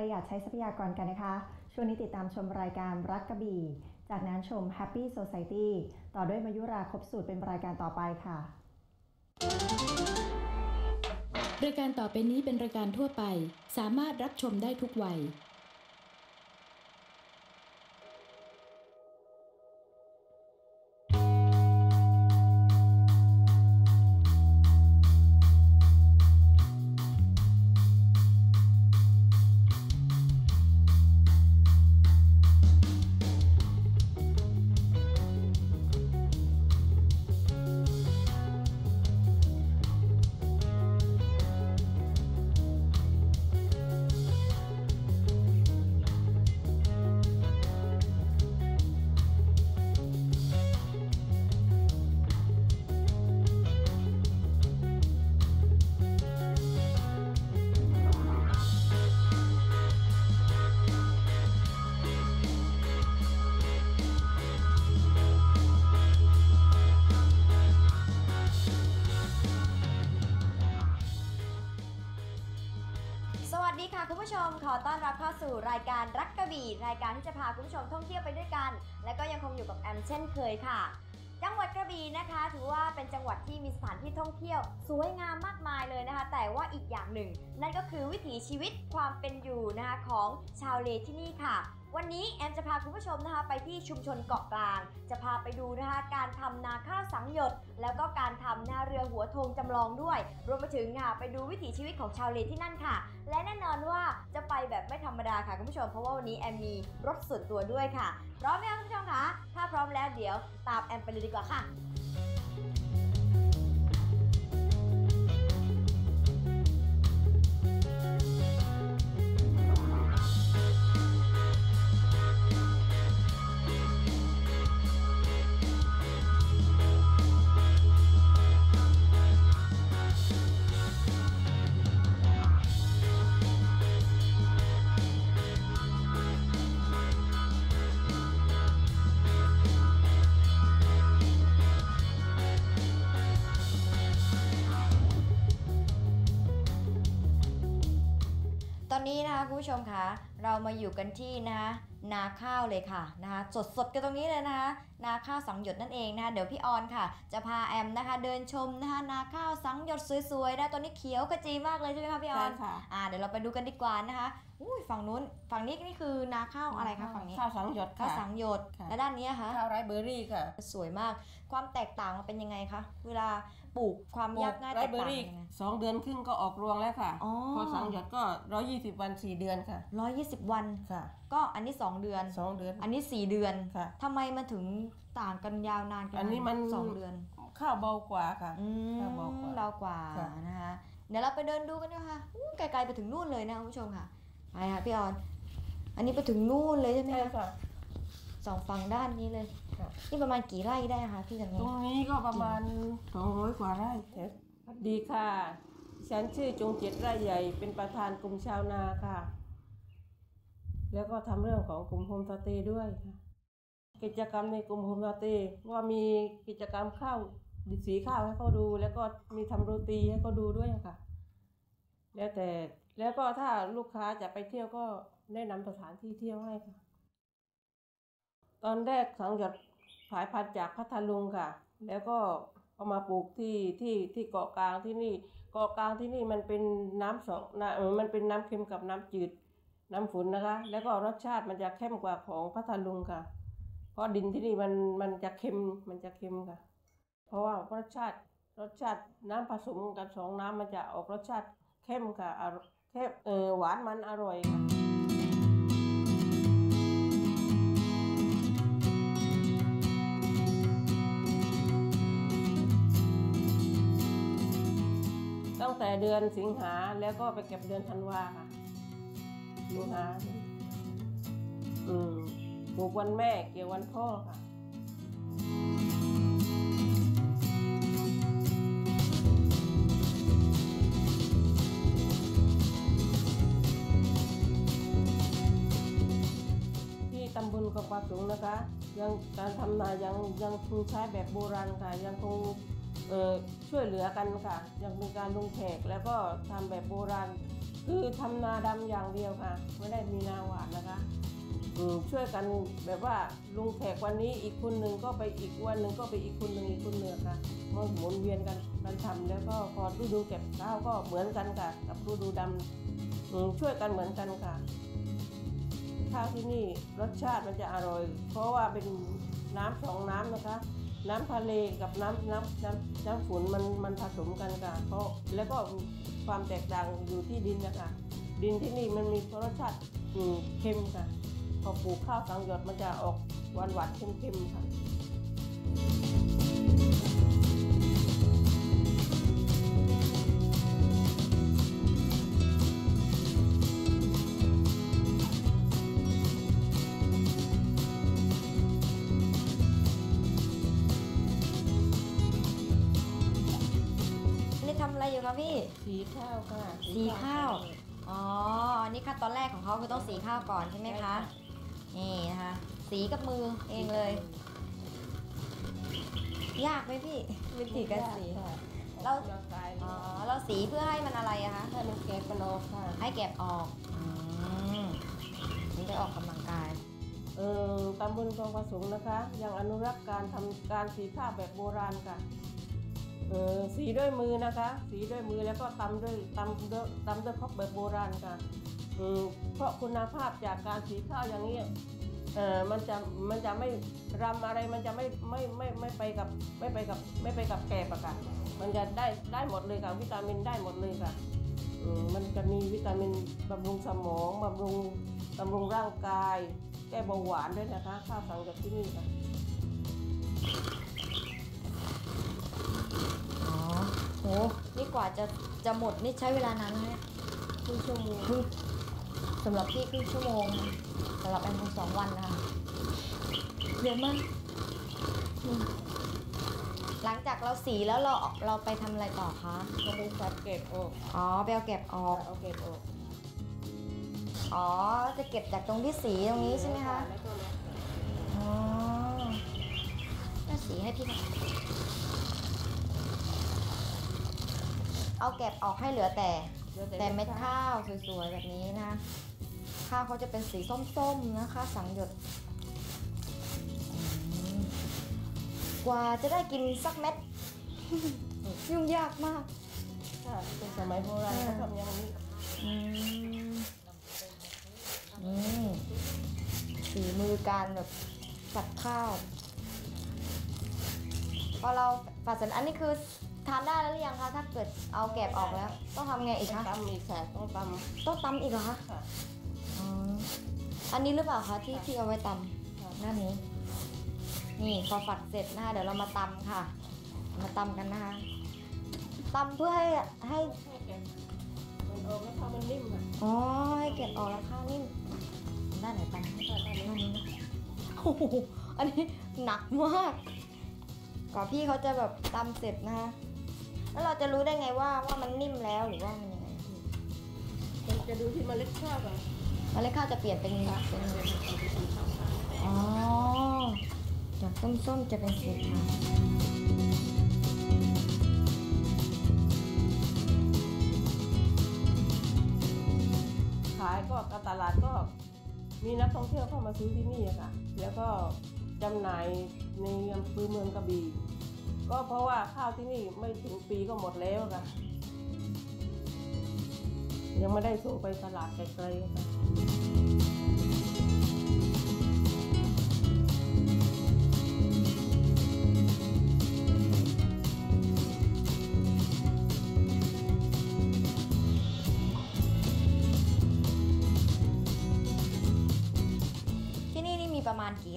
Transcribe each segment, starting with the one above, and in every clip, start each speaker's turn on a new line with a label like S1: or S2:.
S1: ประหยัดใช้ทรัพยากรกันนะคะ ช่วงนี้ติดตามชมรายการรักกระบี่ จากนั้นชม Happy Society ต่อด้วยมายุราครบสูตรเป็นรายการต่อไปค่ะ
S2: รายการต่อไปนี้เป็นรายการทั่วไป สามารถรับชมได้ทุกวัย
S3: ผู้ชมขอต้อนรับเข้าสู่รายการรักกระบี่รายการที่จะพาคุณผู้ชมท่องเที่ยวไปด้วยกัน และก็ยังคงอยู่กับแอมเช่นเคยค่ะ จังหวัดกระบี่นะคะ ถือว่าเป็นจังหวัดที่มีสถานที่ท่องเที่ยว สวยงามมากมายเลยนะคะ แต่ว่าอีกอย่างหนึ่ง นั่นก็คือวิถีชีวิตความเป็นอยู่นะคะของชาวเลที่นี่ค่ะ วันนี้แอมจะพาคุณผู้ชมนะคะไปที่ชุมชนเกาะกลาง จะพาไปดูนะคะการทำนาข้าวสังหยด แล้วก็การทำนาเรือหัวธงจำลองด้วย รวมไปถึงค่ะไปดูวิถีชีวิตของชาวเลที่นั่นค่ะ และแน่นอนว่าจะไปแบบไม่ธรรมดาค่ะคุณผู้ชม เพราะว่าวันนี้แอมมีรถส่วนตัวด้วยค่ะพร้อมไหมคะคุณผู้ชมคะถ้าพร้อมแล้วเดี๋ยว ตามแอมไปเลยดีกว่าค่ะ นี้นะคะคุณผู้ชมคะเรามาอยู่กันที่นะคะนาข้าวเลยค่ะนะคะสดๆกันตรงนี้เลยนะคะ นาข้าวสังหยดนั่นเองนะคะเดี๋ยวพี่ออนค่ะ จะพาแอมนะคะ เดินชมนะคะนาข้าวสังหยดสวยๆนะตอนนี้เขียวขจีมากเลยใช่ไหมคะพี่ออน
S4: ใช่ค่ะ
S3: อ่าเดี๋ยวเราไปดูกันดีกว่านะคะอุ้ยฝั่งนู้นฝั่งนี้นี่คือนาข้าวอะไรคะฝั่งนี้
S4: ข้าวสังหยด
S3: ข้าว
S4: ค่ะ
S3: สังหยด
S4: ค่ะ
S3: และด้านนี้อะคะ
S4: ข้าวไรซ์เบอร์รี่ค่ะ
S3: สวยมาก ความแตกต่างมันเป็นยังไงคะเวลาปลูกความยากง่าย
S4: ไร
S3: แตก
S4: ซ์เบอ
S3: ต่าง
S4: ร์รี่
S3: กันยังไง
S4: สองเดือนครึ่งก็ออกรวงแล้วค่ะ
S3: อ๋อ
S4: พอสังหยดก็ร้อยี่สิบวันสี่เดือนค่ะ
S3: ร้อยยี่สิบวัน
S4: ค่ะ
S3: ก็อันนี้สองเดือน
S4: สองเดือน
S3: อันนี้4เดือน
S4: ค่ะ
S3: ทำไมมันถึงต่างกันยาวนานกั
S4: อันนี้มัน
S3: สองเดือน
S4: ข้าวเบากว่าค่ะ
S3: อืม
S4: ข้าวเบากว่า
S3: เบากว่า
S4: ค่ะใช่
S3: คะ
S4: ค่ะ
S3: สองฝั่งด้านนี้เลย
S4: ค่ะ
S3: นี่ประมาณกี่ไร่ได้คะพี่จัน
S4: ตรงนี้ก็ประมาณสองร้อยกว่าไร่เสร็จดีค่ะฉันชื่อจงเจ็ดไร่ใหญ่ เป็นประธานกลุ่มชาวนาค่ะ แล้วก็ทำเรื่องของกลุ่มโฮมสเตย์ด้วยค่ะ กิจกรรมในกลุ่มโฮมสเตย์ว่ามีกิจกรรมข้าวสีข้าวให้เขาดู แล้วก็มีทำโรตีให้เขาดูด้วยค่ะ แล้วแต่แล้วก็ถ้าลูกค้าจะไปเที่ยวก็แนะนำสถานที่เที่ยวให้ค่ะ ตอนแรกสังหยดผายพันธุ์จากพัทลุงค่ะ แล้วก็เอามาปลูกที่ที่ที่เกาะกลางที่นี่เกาะกลางที่นี่มันเป็นน้ำสองน้ำมันเป็นน้ำเค็มกับน้ำจืด น้ำฝนนะคะ แล้วก็รสชาติมันจะเข้มกว่าของพัทลุงค่ะ เพราะดินที่นี่มันมันจะเค็มมันจะเค็มค่ะ เพราะว่ารสชาติรสชาติน้ำผสมกันสองน้ำมันจะออกรสชาติเข้มค่ะอร่อยเข้มเออหวานมันอร่อยค่ะตั้งแต่เดือนสิงหาแล้วก็ไปเก็บเดือนธันวาค่ะสิงหาอืม ปลูกวันแม่เกี่ยววันพ่อค่ะที่ตำบลกำปาสูงนะคะ ยังการทำนายังยังคงใช้แบบโบราณค่ะยังคงช่วยเหลือกันค่ะ ยังมีการลงแขกแล้วก็ทำแบบโบราณ คือทำนาดำอย่างเดียวค่ะ ไม่ได้มีนาหวานนะคะ ช่วยกันแบบว่าลุงแขกวันนี้อีกคนหนึ่งก็ไปอีกวันหนึ่งก็ไปอีกคนหนึ่งอีกคนหนึ่งค่ะมันหมุนเวียนกันกันทำแล้วก็พอฤดูเก็บข้าวก็เหมือนกันค่ะ กับฤดูดำช่วยกันเหมือนกันค่ะข้าวที่นี่รสชาติมันจะอร่อย เพราะว่าเป็นน้ำสองน้ำนะคะ น้ำทะเลกับน้ำน้ำน้ำน้ำฝนมันมันผสมกันค่ะเพราะแล้วก็ความแตกต่างอยู่ที่ดินนะคะดินที่นี่มันมีรสชาติเค็มค่ะ พอปลูกข้าวสังหยดมันจะออกหวานหวานๆเค็มๆค่ะ
S3: นี่ทำอะไรอยู่คะพี่
S4: สีข้าวค่ะ
S3: สีข้าว อ๋อ อันนี้ขั้นตอนแรกของเขาคือต้องสีข้าวก่อนใช่ไหมคะ นี่นะคะ สีกับมือเองเลย ยากไหมพี่วิธีการสี
S4: ค่ะ
S3: เรา
S4: ออกกำลังกาย
S3: อ๋อเราสีเพื่อให้มันอะไรอะคะ
S4: ให้มันแกะมันออกค่ะ
S3: ให้แก็บออกอืมนี่ไปออกกำลังกาย
S4: เออตำบลคลองประสงค์นะคะ ยังอนุรักษ์การทำการสีข้าวแบบโบราณค่ะเออสีด้วยมือนะคะ สีด้วยมือแล้วก็ตำด้วยตำด้วยตำด้วยครกแบบโบราณค่ะอืม เพราะคุณภาพจากการสีข้าวอย่างนี้เออมันจะมันจะไม่รำอะไรมันจะไม่ไม่ไม่ไม่ไปกับไม่ไปกับไม่ไปกับแกบอะค่ะมันจะได้ได้หมดเลยค่ะวิตามินได้หมดเลยค่ะอืมมันจะมีวิตามินบำรุงสมองบำรุงบำรุงร่างกาย แก้เบาหวานด้วยนะคะข้าวสังจากที่นี่ค่ะ
S3: อ๋อโหนี่กว่าจะจะหมดนี่ใช้เวลานานไหมเนี่ย
S4: ครึ่งชั่วโมง
S3: ครึ่ง สำหรับพี่ครึ่งชั่วโมงนะสำหรับแอมคงสองวันนะคะเยอะมากอืมหลังจากเราสีแล้วเราเราไปทำอะไรต่อคะ
S4: ก็ไปสับเก็บออก
S3: อ๋อไปเอาเก็บออก
S4: เอาเก็บออก
S3: อ๋อจะเก็บจากตรงที่สีตรงนี้ใช่ไหมคะ
S4: แล้วก็แล้ว
S3: อ๋อก็สีให้พี่หน่อย เอาเก็บออกให้เหลือแต่
S4: เดี๋ยว
S3: แต่เม็ดข้าวสวยๆแบบนี้นะ ข้าวเขาจะเป็นสีส้มๆนะคะ สังหยดอืมกว่าจะได้กินสักเม็ด ยุ่งยากมาก
S4: ค่ะเป็นสมัยโบราณเขาทำอย่างนี้
S3: อืมนี่ฝีมือการแบบสัดข้าว พอเราปัดเสร็จอันนี้คือ ทานได้แล้วหรือยังคะถ้าเกิดเอาแกบออกแล้ว ต้องทำไงอีก
S4: ต้อง
S3: คะ
S4: ตำอีกค่ะต้องต
S3: ต้องตำอีกเหรอคะำ
S4: ค่ะ
S3: อ๋ออันนี้หรือเปล่าคะที่ที่เอาไว้ต
S4: ค่ะำ
S3: หน้านี้ นี่พอฝัดเสร็จนะคะเดี๋ยวเรามาตำค่ะ มาตำกันนะคะตำเพื่อให้ให้
S4: ให้แกะมันออกแล้วข้าวมันนิ่มค่ะ
S3: อ๋อให้เก็บออกแล้วข้าวนิ่มด้านไหนตำให้ด้านนี้นะโอ้โหอันนี้หนักมากกว่าพี่เขาจะแบบตำเสร็จนะคะ แล้วเราจะรู้ได้ไงว่าว่ามันนิ่มแล้วหรือว่ามันยังไง
S4: มันจะดูที่เมล็ดข้าวค่ะ
S3: เมล็ดข้าวจะเปลี่ยนเป็นเป็นอ๋อจากส้มๆจะเป็นสีขาว
S4: ขายก็กตลาดก็มีนักท่องเที่ยวเข้ามาซื้อที่นี่อะค่ะ แล้วก็จำหน่ายในอำเภอเมืองกระบี่ ก็เพราะว่าข้าวที่นี่ไม่ถึงปีก็หมดแล้วค่ะ ยังไม่ได้ส่งไปตลาดไกลๆค่ะ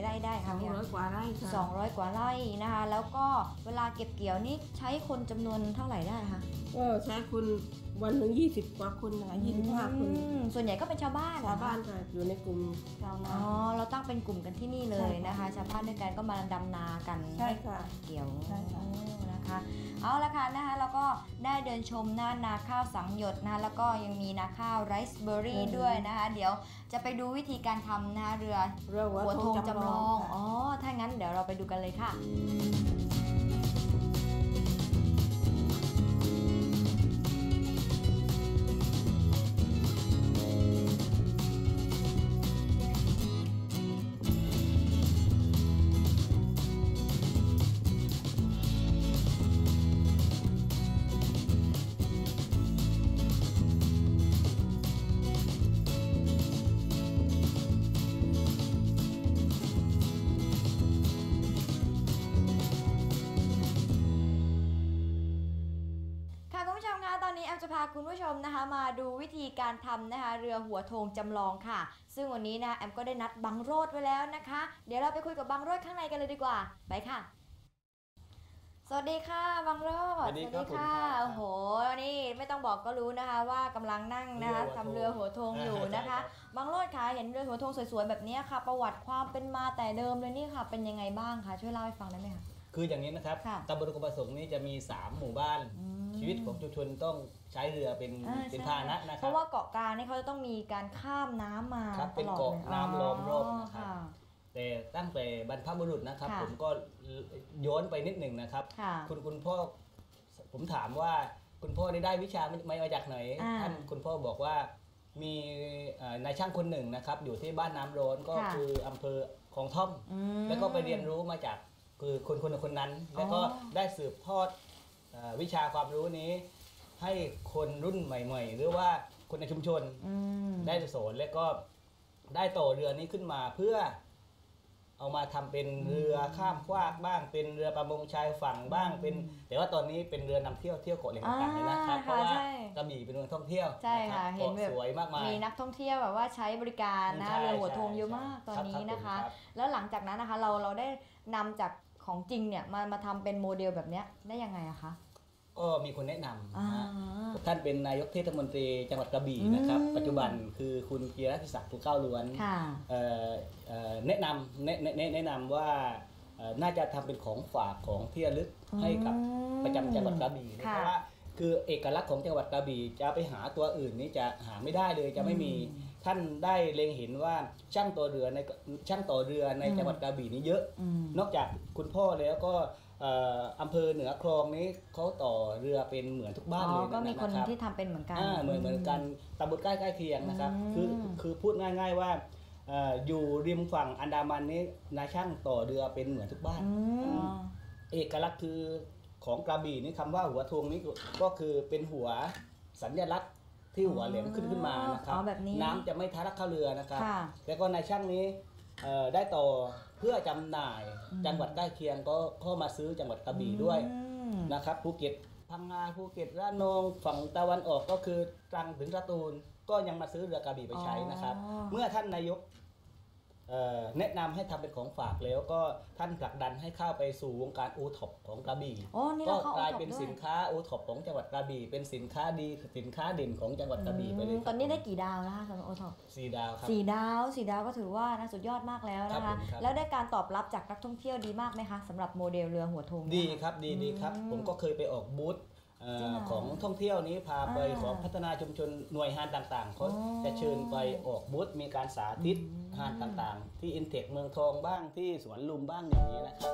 S3: ไร่ได้
S4: ส
S3: คะ
S4: อง
S3: พี่
S4: ร้อยกว่าไร่ค่ะ
S3: สองร้อยกว่าไร่นะคะ แล้วก็เวลาเก็บเกี่ยวนี่ใช้คนจำนวนเท่าไหร่ได้คะ
S4: ก็ใช้คนวันหนึ่งยี่สิบกว่าคนนะคะยี่สิบห้าคน
S3: อืมส่วนใหญ่ก็เป็นชาวบ้านเหร
S4: ชา
S3: อ
S4: ว
S3: คะ
S4: บ้านค่ะอยู่ในกลุ่มชาวนา
S3: อ๋อ เราตั้งเป็นกลุ่มกันที่นี่เลยนะคะ ชาวบ้านด้วยกันก็มาดำนากัน
S4: ใช่ค่ะ
S3: เกี่ยว
S4: ใช่ค่ะ
S3: นะคะเอาละค่ะนะคะแล้วก็ได้เดินชมหน้านาข้าวสังหยดนะคะแล้วก็ยังมีนาข้าวไรซ์เบอร์รี่ด้วยนะคะเดี๋ยวจะไปดูวิธีการทำนะคะเรือ
S4: เรือหัว
S3: หัว
S4: ธ
S3: ธ
S4: ง
S3: ง
S4: จำ
S3: จำ
S4: ล
S3: ล
S4: อ
S3: องง
S4: ค่ะ
S3: อ๋อถ้างั้นเดี๋ยวเราไปดูกันเลยค่ะ คุณผู้ชมนะคะมาดูวิธีการทำนะคะเรือหัวโทงจำลองค่ะ ซึ่งวันนี้นะแอมก็ได้นัดบังโรดไว้แล้วนะคะ เดี๋ยวเราไปคุยกับบังโรดข้างในกันเลยดีกว่า ไปค่ะ สวัสดีค่ะบังโรด
S5: สวัสดีครับผม
S3: ค่ะ
S5: ครับ
S3: โอ้โหนี่ไม่ต้องบอกก็รู้นะคะว่ากำลังนั่งนะคะ
S5: เรือหัวโทง
S3: ทำเรือหัวโทงอยู่นะคะ
S5: ใช่ครับ
S3: บังโรดคะเห็นเรือหัวโทงสวยๆแบบนี้ค่ะ ประวัติความเป็นมาแต่เดิมเลยนี่ค่ะ เป็นยังไงบ้างคะช่วยเล่าให้ฟังได้ไหมคะ
S5: คืออย่างนี้นะครับ
S3: ค่ะ
S5: ตำบลกุมประสงค์นี่จะมี 3 หมู่บ้าน
S3: อืม
S5: ชีวิตของชุมชนต้องใช้เรือเป็น
S3: อ่า
S5: เป็น
S3: ใช่
S5: พาหนะนะค
S3: เพ
S5: รับ
S3: ราะว่าเกาะกลางนี่เขาจะต้องมีการข้ามน้ำมา
S5: ครับ
S3: ต
S5: เป็น
S3: ลอด
S5: เกาะ
S3: เลย
S5: น้ำล้อมรอบนะครับ
S3: ค่ะ
S5: แต่ตั้งแต่บรรพบุรุษนะครับ
S3: ค่ะ
S5: ผมก็ย้อนไปนิดหนึ่งนะครับ
S3: ค่ะ
S5: คุณคุณพ่อผมถามว่าคุณพ่อได้ได้วิชาไม่มาจากไหน
S3: อ่า
S5: ท่านคุณพ่อบอกว่ามีเอ่อนายช่างคนหนึ่งนะครับ อยู่ที่บ้านน้ำร้อนก็
S3: ค่ะ
S5: คืออำเภอของท่อม
S3: อืม
S5: แล้วก็ไปเรียนรู้มาจาก คือคนคนคนนั้น แล้วก็
S3: อ๋อ
S5: ได้สืบทอดเอ่อวิชาความรู้นี้ ให้คนรุ่นใหม่ ๆ หรือว่าคนในชุมชน
S3: อืม
S5: ได้สอนแล้วก็ได้ต่อเรือนี้ขึ้นมาเพื่อเอามาทำเป็นเรือข้ามฟากบ้าง เป็นเรือประมงชายฝั่งบ้างเป็น แต่ว่าตอนนี้เป็นเรือนำเที่ยวเที่ยวเกาะแหล่งต่างๆเลยนะครับเพ
S3: อ่า
S5: ราะว่า
S3: ใช่
S5: กระบี่เป็นเมืองท่องเที่ยว
S3: ใช่
S5: นรับ
S3: ค่ะเห็น
S5: เกาะ
S3: แบบ
S5: สวยมากมาย
S3: มีนักท่องเที่ยวแบบว่าใช้บริการนะ
S5: ใช่
S3: เรือหัวโทง
S5: ใช่
S3: เยอะมาก
S5: ใช่
S3: ตอนนี้
S5: รับ
S3: นะคะ
S5: รับ
S3: แล้วหลังจากนั้นนะคะเราเราได้นำจาก ของจริงเนี่ยมามาทำเป็นโมเดลแบบเนี้ยได้ยังไงอะคะ
S5: ก็มีคนแนะนำ
S3: อ่า
S5: นะฮะท่านเป็นนายกเทศมนตรีจังหวัดกระบี่นะครับ
S3: อืม
S5: ปัจจุบันคือคุณเกียรติศักดิ์ภูเก้าล้วน
S3: ค่ะ
S5: เอ่อเอ่อแนะนำแนะแนะแนะนำว่าเอ่อน่าจะทำเป็นของฝากของที่ระลึกให้กับประจำจังหวัดกระบี่
S3: ค่ะ
S5: เพราะว่าคือเอกลักษณ์ของจังหวัดกระบี่จะไปหาตัวอื่นนี่จะหาไม่ได้เลยจะไม่มี
S3: อืม
S5: ท่านได้เล็งเห็นว่าช่างต่อเรือในช่างต่อเรือใน
S3: อืม
S5: จังหวัดกระบี่นี้เยอะ
S3: อืม
S5: นอกจากคุณพ่อแล้วก็เอ่ออำเภอเหนือคลองนี้เขาต่อเรือเป็นเหมือนทุกบ้าน
S3: อ๋
S5: เล
S3: อยก็มีคน
S5: นะครับ
S3: ที่ทำเป็นเหมือนกัน
S5: อ่าเหมือนเหมือนกันตำบลใกล้ใกล้เคียงนะครับ
S3: อืม
S5: คือคือพูดง่าย ๆว่าเอ่ออยู่ริมฝั่งอันดามันนี้นายช่างต่อเรือเป็นเหมือนทุกบ้าน
S3: อืม
S5: เอกลักษณ์คือของกระบี่นี่คำว่าหัวทงนี่ก็ก็คือเป็นหัวสัญลักษณ์ ที่หัวแหลมขึ้นขึ้นมานะครั
S3: อ๋
S5: บ
S3: อแบบนี้
S5: น้ำจะไม่ทะลักเข้าเรือนะครับ
S3: ค่ะ
S5: แล้วก็นายช่างนี้เอ่อได้ต่อเพื่อจำหน่าย
S3: อืม
S5: จังหวัดใกล้เคียงก็เข้ามาซื้อจังหวัดกระบี่ด้วย
S3: อืม
S5: นะครับภูเก็ตพังงาภูเก็ตระนองฝั่งตะวันออกก็คือตรังถึงสตูลก็ยังมาซื้อเรือกระบี่ไปใช้นะครับ
S3: อ๋อ
S5: เมื่อท่านนายกเอ่อ แนะนำให้ทำเป็นของฝากแล้วก็ท่านผลักดันให้เข้าไปสู่วงการโอท็อปของกระบี่
S3: โอ้นี่
S5: ก็
S3: เราเข้าก
S5: ลาย
S3: อ
S5: เป็น
S3: ด้วย
S5: สินค้าโอท็อปของจังหวัดกระบี่เป็นสินค้าดีสินค้าเด่นของจังหวัดกระบี่ไปเลย
S3: อืม
S5: ครับ
S3: ตอนนี้ได้กี่ดาวแล้วคะสำหรับโอท็อป
S5: สี่ดาวครับ
S3: สี่ดาวสี่ดาวก็ถือว่านะสุดยอดมากแล้วนะ
S5: ครั
S3: คะ
S5: บผมครับ
S3: แล้วได้การตอบรับจากนักท่องเที่ยวดีมากไหมคะสำหรับโมเดลเรือหัวโทง
S5: ดี
S3: เนี่ย
S5: ครับดีดีครับ
S3: อืม
S5: ผมก็เคยไปออกบูธ เอ่อ
S3: จริงเหรอ
S5: ของท่องเที่ยวนี้พาไป
S3: อ่า
S5: ของพัฒนาชุมชนหน่วยงานต่างๆเขา
S3: อ๋อ
S5: จะเชิญไปออกบูธมีการสาธิต
S3: อืม
S5: งานต่างๆ ที่อินเทคเมืองทองบ้างที่สวนลุมบ้างอย่างนี้นะครับ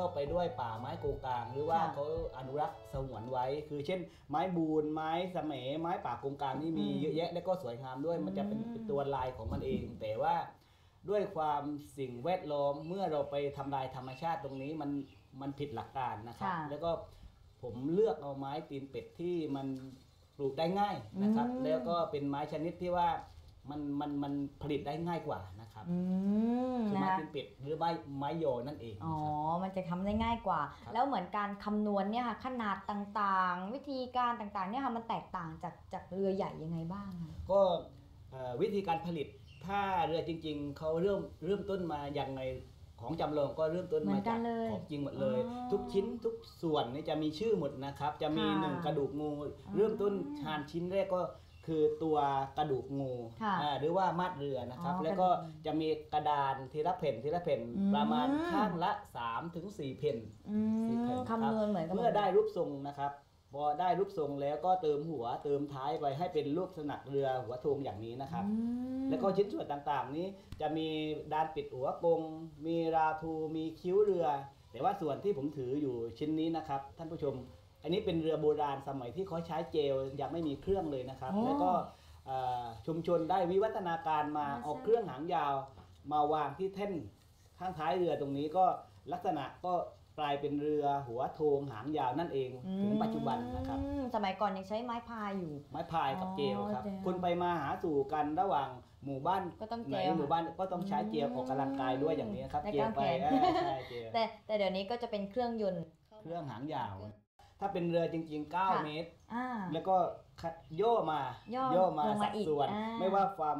S5: รอบไปด้วยป่าไม้โกงกลาง หรือว่า
S3: ค่ะ
S5: เขาอนุรักษ์สงวนไว้ คือเช่น ไม้บูนไม้สะเสมไม้ป่าโกงกลางนี่มี
S3: อืม
S5: เยอะแยะและก็สวยงามด้วยมันจะเป็น
S3: อืม
S5: เป็นตัวลายของมันเอง แต่ว่าด้วยความสิ่งแวดล้อมเมื่อเราไปทำลายธรรมชาติตรงนี้มันมันผิดหลักการนะครับ
S3: ค่ะ
S5: แล้วก็ผมเลือกเอาไม้ตีนเป็ดที่มันปลูกได้ง่ายนะครับ
S3: อืม
S5: แล้วก็เป็นไม้ชนิดที่ว่ามันมันมันผลิตได้ง่ายกว่านะ ครับ
S3: อืม
S5: คือ
S3: นะ
S5: ไม้
S3: คะ
S5: ตีนเป็ดหรือไม้ไม้โยอนั่นเอง
S3: อ๋อ
S5: นะครับ
S3: มันจะทำได้ง่ายกว่า
S5: ครับ
S3: แล้วเหมือนการคำนวณเนี่ยค่ะขนาดต่างๆ วิธีการต่างๆเนี่ยค่ะมันแตกต่างจากจากเรือใหญ่ยังไงบ้างคะ
S5: ก็เอ่อวิธีการผลิตถ้าเรือจริง ๆเขาเริ่มเริ่มต้นมาอย่างไงของจำลองก็เริ่มต้น
S3: เหมื
S5: มา
S3: อนกั
S5: จานก
S3: เลย
S5: ของจริงหมดเลย
S3: อ๋อ
S5: ทุกชิ้นทุกส่วนนี่จะมีชื่อหมดนะครับ จะมี
S3: ค่ะ
S5: หนึ่งกระดูกงู เริ่มต้นทานชิ้นแรกก็ คือตัวกระดูกงู
S3: ค่ะ
S5: อ่าหรือว่ามาดเรือนะครับ
S3: อ๋อ
S5: แล้วก็
S3: กระดูก
S5: จะมีกระดานทีละแผ่นทีละแผ่น
S3: อืม
S5: ประมาณข้างละ3ถึง4แผ่น
S3: อื
S5: สี่
S3: ม
S5: แผ่นครับ
S3: คำนวณเหมือนกันห
S5: เมื่อได้รูปทรงนะครับ พอได้รูปทรงแล้วก็เติมหัวเติมท้ายไปให้เป็นรูปสนักเรือหัวโทงอย่างนี้นะครับ
S3: อืม
S5: แล้วก็ชิ้นส่วนต่างๆ นี้จะมีดานปิดหัวกงมีราทูมีคิ้วเรือ แต่ว่าส่วนที่ผมถืออยู่ชิ้นนี้นะครับ ท่านผู้ชม อันนี้เป็นเรือโบราณสมัยที่เขาใช้เจลยังไม่มีเครื่องเลยนะครับ
S3: อ๋อ
S5: แล้วก็เอ่อชุมชนได้วิวัฒนาการมา
S3: อ่า
S5: เอา
S3: ใช่
S5: เครื่องหางยาว มาวางที่แท่นข้างท้ายเรือตรงนี้ก็ลักษณะก็กลายเป็นเรือหัวโทงหางยาวนั่นเองถึงปัจจุบันนะครับ
S3: อืมสมัยก่อนยังใช้ไม้พายอยู่
S5: ไม้พายกับ
S3: อ๋อ
S5: เจลครับ
S3: เจล
S5: คนไปมาหาสู่กันระหว่างหมู่บ้าน
S3: ก็ต้อง
S5: ไหน
S3: เจล
S5: หมู่บ้านก็ต้องใช้เจลออกกำลังกายด้วยอย่างนี้ครับ
S3: ใน
S5: เจล
S3: กาง
S5: ไป
S3: แขน
S5: เออใช่เจล
S3: แต่แต่เดี๋ยวนี้ก็จะเป็นเครื่องยนต์
S5: เครื่องหางยาว ถ้าเป็นเรือจริงๆ
S3: ค่ะ
S5: 9เมตร
S3: อ่า
S5: แล้วก็คัดโย่มา
S3: ย่อ
S5: มา
S3: ลงมา
S5: สัด
S3: อีก
S5: ส่วน
S3: อ่า
S5: ไม่ว่าความ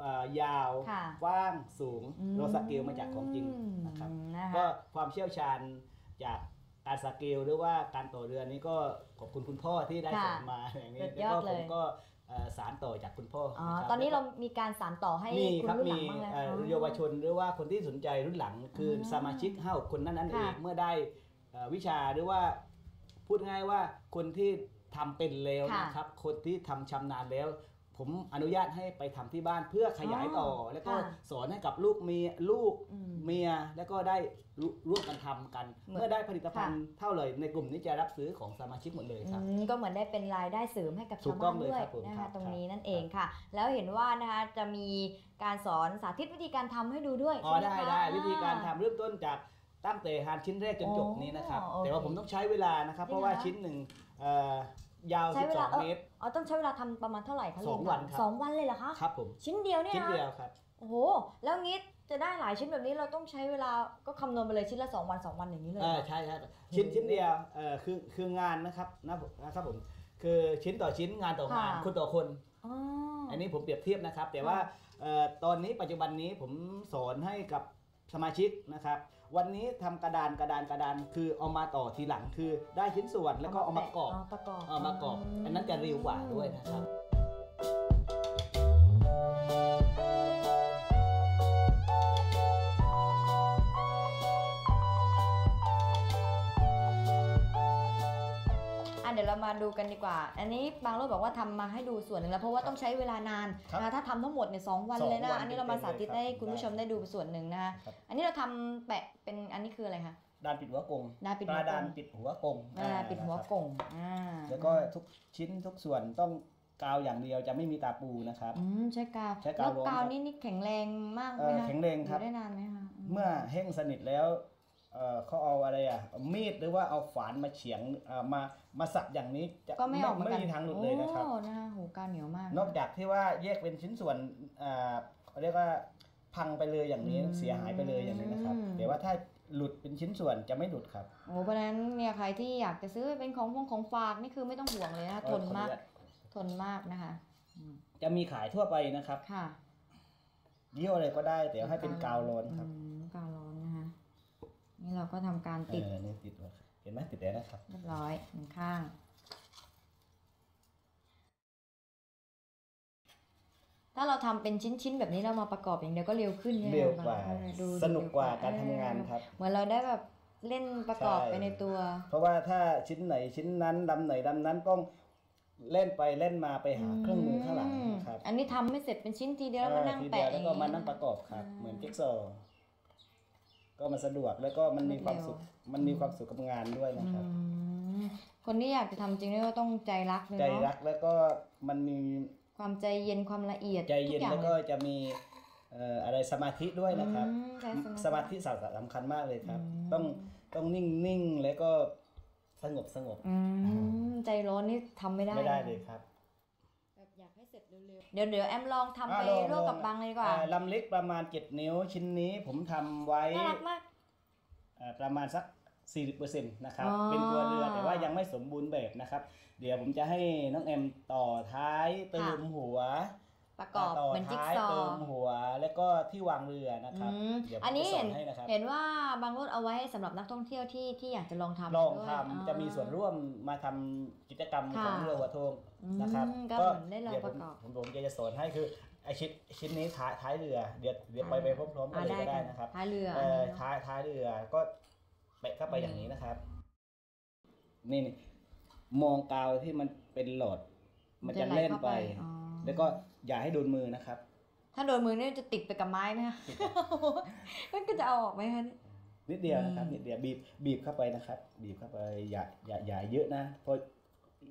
S5: เอ่อยาว
S3: ค่ะ
S5: กว้างสูง
S3: อืม
S5: เราสเกลมาจากของจริงนะครับ
S3: นะคะ
S5: ก็ความเชี่ยวชาญจากการสเกลหรือว่าการต่อเรือนี้ก็ขอบคุณคุณพ่อที่ได้
S3: ค่ะ
S5: สอนมาอย่างนี้
S3: สุดย
S5: แล้ว
S3: อด
S5: ก็
S3: เล
S5: ผ
S3: ย
S5: มก็เอ่อสารต่อจากคุณพ่อ
S3: อ๋อ
S5: นะครับ
S3: ตอนนี้
S5: แล้ว
S3: เรา
S5: ก็
S3: มีการสานต่อให้
S5: มี
S3: คุ
S5: ค
S3: ณ
S5: รับ
S3: รุ่นหลั
S5: มี
S3: งบ้างแล้ว
S5: เอ่อ
S3: อ๋อ
S5: เยาวชนหรือว่าคนที่สนใจรุ่นหลังคืออ
S3: อ
S5: สมาชิกห้าคนนั้นนั้นเอง
S3: ค่ะ
S5: เมื่อได้เอ่อวิชาหรือว่า พูดง่ายว่าคนที่ทำเป็นแล้ว
S3: ค่ะ
S5: นะครับ คนที่ทำชำนาญแล้ว ผมอนุญาตให้ไปทำที่บ้านเพื่อขยายต่ออ
S3: อ
S5: แล้วก็
S3: ค่ะ
S5: สอนให้กับลูกเมียลูก
S3: อืม
S5: เมียแล้วก็ได้ร่ร่วมกันทำกัน
S3: เหมือน
S5: เมื่อได้ผลิตภัณฑ์เท่าเลยในกลุ่มนี้จะรับซื้อของสมาชิกหมดเลยครับ
S3: อืมก็เหมือนได้เป็นรายได้เสริมให้กับ
S5: ถู
S3: ชาว
S5: กต้
S3: บ้า
S5: อนงเลย
S3: ด้วย
S5: ครับผม
S3: นะ
S5: ครั
S3: คะ
S5: บ
S3: ตรง
S5: ครับ
S3: นี้นั่นเองค่ะ แล้วเห็นว่านะคะจะมีการสอนสาธิตวิธีการทำให้ดูด้วย
S5: อ๋อ
S3: ใช่
S5: ได้
S3: หมคะ
S5: ได้วิธีการทำเริ่มต้นจาก ตั้งแต่หานชิ้นแรกจนจบนี้นะครับ
S3: โอ้
S5: แต่ว่า
S3: โอเค
S5: ผมต้องใช้เวลานะครับ
S3: จริง
S5: เพราะว่า
S3: เหรอ
S5: ชิ้นหนึ่งเอ่อยาว
S3: ใช้เวลา
S5: 12เมตร
S3: อ๋อต้องใช้เวลาทำประมาณเท่าไหร่คะ
S5: สอง
S3: ลุ
S5: วันครับ
S3: สองวันเลยเหรอคะ
S5: ครับผม
S3: ชิ้นเดียวเนี่ย
S5: ชิ้น
S3: นะ
S5: เดียวครับ
S3: โอ้โห แล้วงี้จะได้หลายชิ้นแบบนี้เราต้องใช้เวลาก็คำนวณไปเลยชิ้นละสองวันสองวันอย่างนี้เลย
S5: เออใช่ครับชิ้นชิ้นเดียวเอ่อคือคืองานนะครับนะผมนะครับผมคือชิ้นต่อชิ้นงานต่องาน
S3: ค่ะ
S5: คนต่อคน
S3: อ๋อ
S5: อันนี้ผมเปรียบเทียบนะครับ แต่ว่าเอ่อตอนนี้ปัจจุบันนี้ผมสอนให้กับสมาชิกนะครับ วันนี้ทำกระดานกระดานกระดานคือเอามาต่อทีหลังคือได้ชิ้นส่วนแล้วก็เอามากรอบ
S3: ประกอบ
S5: เอามากรอบอันนั้นจะเร็วกว่าด้วยนะครับ
S3: มาดูกันดีกว่า อันนี้บางรถบอกว่าทำมาให้ดูส่วนหนึ่งแล้วเพราะว่าต้องใช้เวลานาน
S5: ครับ
S3: นะถ้าทำทั้งหมดเนี่ยสองวัน
S5: สอง
S3: เลยนะ
S5: วัน
S3: อันนี้เรามาสาธิต
S5: เต็มๆเลย
S3: ให้
S5: ครับ
S3: คุณผู้ชมได้ดูส่วนหนึ่งนะคะ
S5: ครับ
S3: อันนี้เราทำแปะเป็นอันนี้คืออะไรคะ
S5: ดานปิดหัวกง
S3: ดานปิด
S5: ก
S3: หัว
S5: ระดาน
S3: กง
S5: ปิดหัวกง
S3: เวลาปิดหัว
S5: อ่านะครับ
S3: กงอ่า
S5: แล้วก็ทุกชิ้นทุกส่วนต้องกาวอย่างเดียวจะไม่มีตาปูนะครับ
S3: อืมใช้กาว
S5: ใช้กาว
S3: แล้ว
S5: ร้อน
S3: กาว
S5: ครับ
S3: นี่นี่แข็งแรงมากไหม
S5: เอ่อ
S3: คะ
S5: แข็งแรงครับ
S3: อยู่ได้นานไหมคะอืม
S5: เมื่อแห้งสนิทแล้ว เอ่อเขาเอาอะไรอะเอามีดหรือว่าเอาฝานมาเฉียงเอ่อมามาสับอย่างนี้จะ
S3: ก็ไม่ออกเหมือน
S5: ไม่
S3: กัน
S5: มีทางหลุดเลยนะครับ
S3: โอ้นะคะโหกาวเหนียวมาก
S5: นอกจากที่ว่าแยกเป็นชิ้นส่วนอ่าเขาเรียกว่าพังไปเลยอย่างนี้
S3: อืม
S5: เสียหายไปเลยอย่างนี้นะครับ
S3: อืม
S5: แต่ว่าถ้าหลุดเป็นชิ้นส่วนจะไม่หลุดครับ
S3: โอ้เพราะฉะนั้นเนี่ยใครที่อยากจะซื้อเป็นของพงของฝากนี่คือไม่ต้องห่วงเลยนะคะทนมาก
S5: เอ่อ
S3: ทนมากนะคะอืม
S5: จะมีขายทั่วไปนะครับ
S3: ค่ะ
S5: ยี่ห้ออะไรก็ได้แต่ให้เป็นกาวร้อนครับ
S3: อืมกาวร้อนนะคะ นี่เราก็ทำการ
S5: เอ
S3: ติด
S5: อนี่ติดไว้เห็นไหมติดแล้วนะครับ
S3: เรียบร้อยหนึ่งข้าง ถ้าเราทำเป็นชิ้นๆแบบนี้เรามาประกอบอย่างเดียวก็เร็วขึ้นใช่ไหม
S5: เร็วกว่า
S3: เออดู
S5: สนุกกว่า
S3: เร็
S5: การทำงาน
S3: เออ
S5: ครับ
S3: เหมือนเราได้แบบเล่นประกอบ
S5: ใช่
S3: ไปในตัว
S5: เพราะว่าถ้าชิ้นไหนชิ้นนั้นลำไหนลำนั้นต้องเล่นไปเล่นมาไปหาเครื่องมือข้างหลังนะครับ
S3: อันนี้ทำไม่เสร็จเป็นชิ้นทีเดียวแล้วมานั่ง
S5: ทีเดี
S3: แปะ
S5: ยว
S3: อ
S5: แล้ว
S3: ย่าง
S5: ก็
S3: นี้
S5: มานั่งประกอบครับ
S3: อ่า
S5: เหมือนจิ๊กซอว์ ก็มันสะดวกแล้วก็มันมีความสุขมันมีความสุขกับงานด้วยนะครับ
S3: อืมคนที่อยากจะทำจริงนี่ก็ต้องใจรักเลย
S5: ใจ
S3: เนาะ
S5: รักแล้วก็มันมี
S3: ความใจเย็นความละเอียด
S5: ใจเย็น
S3: ทุอา
S5: แล้ว
S3: ง
S5: ก็จะมีเอ่ออะไรสมาธิด้วยนะครับ
S3: อืมใช่
S5: สมาธิสำคัญมากเลยครับ
S3: อืม
S5: ต้องต้องนิ่งนิ่งๆแล้วก็สงบสงบ
S3: อืมใจร้อนนี่ทำไม่ได้
S5: ไม่ได้เลยครับ
S3: แบบ อยากให้เสร็จเร็วๆ เดี๋ยวเดี๋ยวแอมลองทำไป
S5: อะลอง
S3: ร่วม
S5: ลอง
S3: กับบังเลยดีกว่า
S5: อ่าลำเล็กประมาณ 7 นิ้วชิ้นนี้ผมทำไว้
S3: น่ารักมาก
S5: เอ่อประมาณสัก 40%นะครับ
S3: อ๋อ
S5: เป็นตัวเรือแต่ว่ายังไม่สมบูรณ์แบบนะครับ เดี๋ยวผมจะให้น้องแอมต่อท้ายเติมหัว
S3: ประกอบ
S5: ต่อ
S3: เหมือนจิ๊ก
S5: ท้าย
S3: ซอ
S5: เติม
S3: ว์
S5: หัว แล้วก็ที่วางเรือนะครับ
S3: อืม
S5: เดี๋ยวผม
S3: อันนี้
S5: จะส
S3: เห็
S5: อนนให้นะครับ
S3: เห็นว่าบางรถเอาไว้สำหรับนักท่องเที่ยวที่ที่อยากจะลองทำ
S5: ลอง
S3: ด้วย
S5: ทำจะมีส่วนร่วมมาทำกิจกรรม
S3: ค่ะ
S5: ของเรือหัวโทง
S3: อืม
S5: นะครับ
S3: ก็เหมือนได้ลอง
S5: เดี๋ยว
S3: ป
S5: ผม
S3: ระกอบ
S5: ผมผมจะสอนให้คือไอชิ้นชิ้นนี้ท้ายท้ายเรือเดี๋ยวเดี๋ยวไปไปพร้อมๆกัน
S3: อ่า
S5: เลยก็
S3: ได้
S5: ได้
S3: ค่ะ
S5: นะครับ
S3: ท้ายเรือ
S5: เอ่อ
S3: อันนี้เนอะ
S5: ท้ายท้ายเรือก็แปะเข้าไป
S3: อืม
S5: อย่างนี้นะครับนี่นี่มองกาวที่มันเป็นหลอดมันจะ
S3: ไห
S5: เล่น
S3: ข้า
S5: ไป
S3: อ๋อ
S5: แล้วก็อย่าให้โดนมือนะครับ
S3: ถ้าโดนมือนี่จะติดไปกับไม้ไหมคะมันก็จะเอาออกไหมคะเนี่ย
S5: นิดเดียวนะครับ
S3: อืม
S5: นิดเดียวบีบบีบเข้าไปนะครับ บีบเข้าไปอย่าอย่าอย่าเยอะนะเพราะ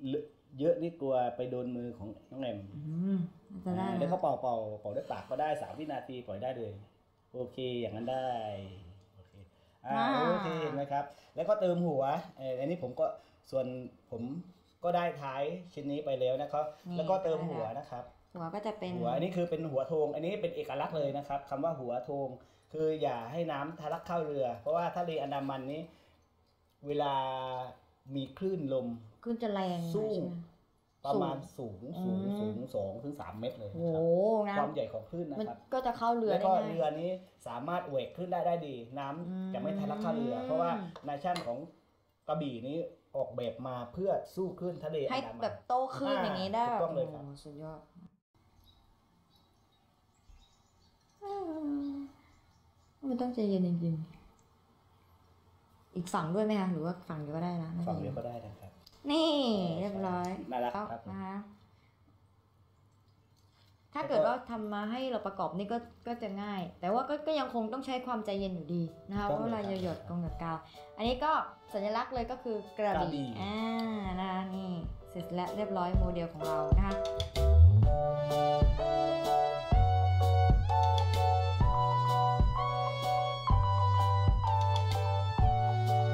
S5: เลอะเยอะนี่กลัวไปโดนมือของน้องแอม
S3: อืมมันจะได้
S5: อ่า
S3: นะ
S5: แล้วก็เป่าเป่าเป่าด้วยปากก็ได้สามวินาทีปล่อยได้เลย โอเคอย่างนั้นได้โอเคอ่า
S3: อ่า
S5: โอเคเห็นไหมครับ แล้วก็เติมหัวเอออันนี้ผมก็ส่วนผม ก็ได้ท้ายชิ้นนี้ไปแล้วนะครับแล้วก็เติมหัวนะครับ
S3: หัวก็จะเป็น
S5: หัวอันนี้คือเป็นหัวโทง อันนี้เป็นเอกลักษณ์เลยนะครับคำว่าหัวโทง คืออย่าให้น้ำทะลักเข้าเรือ เพราะว่าทะเลอันดามันนี้ เวลามีคลื่นลม
S3: ขึ้นจะแรงหน่อย
S5: สู้
S3: ใช่ไหม
S5: ประมาณสูงสูง
S3: อืม
S5: สูงสองถึงสามเมตรเลย
S3: โอ้
S5: นะ
S3: โห
S5: ครับ
S3: นะ
S5: ความใหญ่ของคลื่นนะ
S3: มัน
S5: ครับ
S3: ก็จะเข้าเรือ
S5: แล้ว
S3: ได้
S5: ก็
S3: ง่าย
S5: เรือนี้สามารถเวกขึ้นได้ได้ดี น้ำ
S3: อืม
S5: จะไม่ทะลักเข้าเรือ เพราะว่านายช่างของกระบี่นี้ ออกแบบมาเพื่อสู้คลื่นทะเลอั
S3: ให้
S5: นดามัน
S3: แบบโตขึ้น
S5: อ่า
S3: อย่างนี้ได้
S5: ถู
S3: แบบ
S5: กต้องเลยครับ
S3: โอ้โหสุดยอดมันต้องใจเย็นจริงๆ อีกฝั่งด้วยไหมคะหรือว่าฝั่งเดียวก็ได้นะน่าจะ
S5: ฝั่งเดียวก็ได้นะครับ
S3: นี่เรียบร้อย
S5: น่ารัก
S3: แล้ว
S5: ครับ
S3: นะคะ ถ้าเกิดว่าทำมาให้เราประกอบนี่ก็ก็จะง่าย แต่ว่าก็ก็ยังคงต้องใช้ความใจเย็นอยู่ดีนะคะเพ
S5: ต้อง
S3: ราะ
S5: เลย
S3: เวลา
S5: ครับ
S3: หยดๆกงกับกาว อันนี้ก็สัญลักษณ์เลยก็คือกระ
S5: กระบี่
S3: บี่อ่านะคะนี่เสร็จแล้วเรียบร้อยโมเดลของเรานะคะ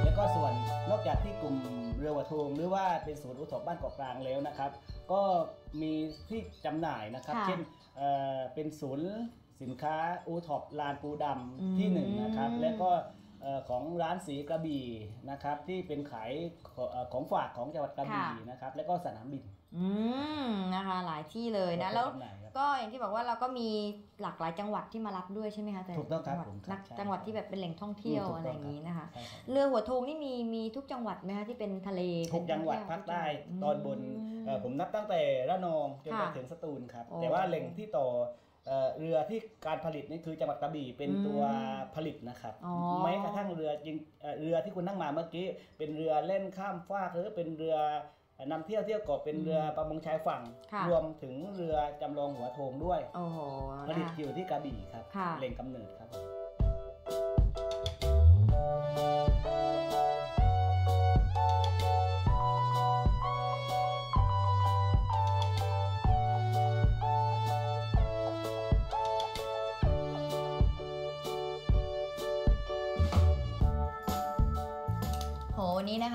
S5: แล้วก็ส่วนนอกจากที่กลุ่มเรือวัวโทงหรือว่าเป็นศูนย์อุทกบ้านเกาะกลางแล้วนะครับ ก็มีที่จำหน่ายนะครับ
S3: ค่ะ
S5: เช่นเอ่อเป็นศูนย์สินค้าอูท็อปลานปูด
S3: อืมำ
S5: ที่หนึ่งนะครับแล้วก็เอ่อของร้านสีกระบี่นะครับ ที่เป็นขายของเอ่อของฝากของจังหวัดกระบี่นะครับ แล้วก็สนามบิน
S3: อืมนะคะหลายที่เลยนะแล้ว
S5: จำหน่ายครับ
S3: ก็อย่างที่บอกว่าเราก็มีหลากหลายจังหวัดที่มารับด้วยใช่ไหมคะแต่
S5: ถูกต้องครับ
S3: จัหวัด
S5: ผมครับ
S3: นัก
S5: ใช่
S3: จังหวัดที่แบบเป็นแหล่งท่องเที่ยว
S5: อืมถูก
S3: อะไร
S5: ต้อง
S3: อย่างนี้นะคะ
S5: ใช่ครับ
S3: เรือหัวโทงนี่มีมีทุกจังหวัดไหมคะที่เป็นทะเล
S5: ทุกจังหวัดภาคใต้ตอนบนเอ่อผมนับตั้งแต่ระนองจนไป
S3: ค่ะ
S5: ถึงสตูลครับ
S3: โอ้
S5: แต่ว่าแหล่งที่ต่อเอ่อเรือที่การผลิตนี่คือจังหวัดกระบี่เป็น
S3: อืม
S5: ตัวผลิตนะครับ
S3: อ๋อ
S5: แม้กระทั่งเรือจริงเอ่อเรือที่คุณนั่งมาเมื่อกี้ เป็นเรือเล่นข้ามฟากหรือเป็นเรือ นำเที่ยวเที่ยวเกาะเป็นเรือประมงชายฝั่ง
S3: ค่ะ
S5: รวมถึงเรือจำลองหัวโทงด้วย
S3: โอ้โห
S5: ผลิต
S3: นะคะ
S5: อยู่ที่กระบี่ครับ
S3: ค่ะ
S5: แหล่งกำเนิดครับ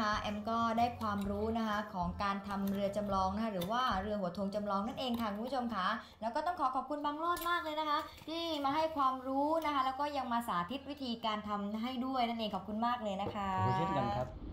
S3: นะคะแอมก็ได้ความรู้นะคะของการทำเรือจำลองนะคะหรือว่าเรือหัวทงจำลองนั่นเองค่ะคุณผู้ชมคะแล้วก็ต้องขอขอบคุณบางรอดมากเลยนะคะ ที่มาให้ความรู้นะคะ แล้วก็ยังมาสาธิตวิธีการทำให้ด้วยนั่นเองขอบคุณมากเลยนะคะ
S5: ขอบคุณเช่นกันครับ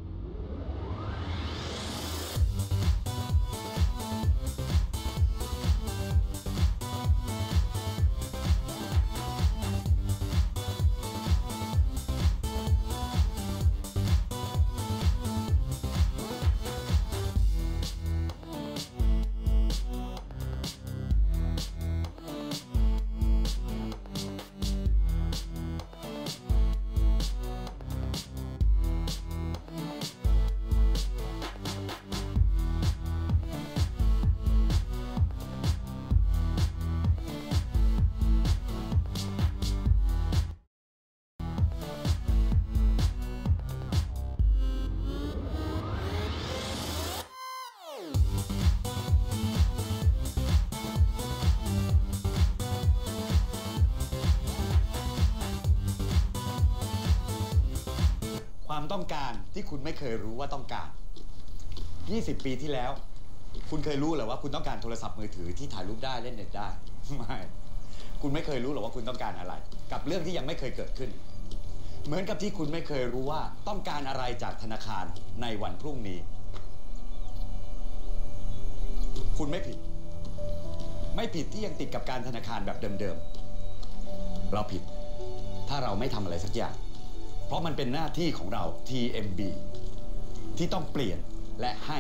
S6: ความต้องการที่คุณไม่เคยรู้ว่าต้องการ 20 ปีที่แล้ว คุณเคยรู้เหรอว่าคุณต้องการโทรศัพท์มือถือที่ถ่ายรูปได้เล่นเน็ตได้ ไม่ คุณไม่เคยรู้หรอกว่าคุณต้องการอะไร กับเรื่องที่ยังไม่เคยเกิดขึ้น เหมือนกับที่คุณไม่เคยรู้ว่าต้องการอะไรจากธนาคารในวันพรุ่งนี้ คุณไม่ผิด ไม่ผิดที่ยังติดกับการธนาคารแบบเดิมๆ เราผิด ถ้าเราไม่ทำอะไรสักอย่าง เพราะมันเป็นหน้าที่ของเรา TMB ที่ต้องเปลี่ยนและให้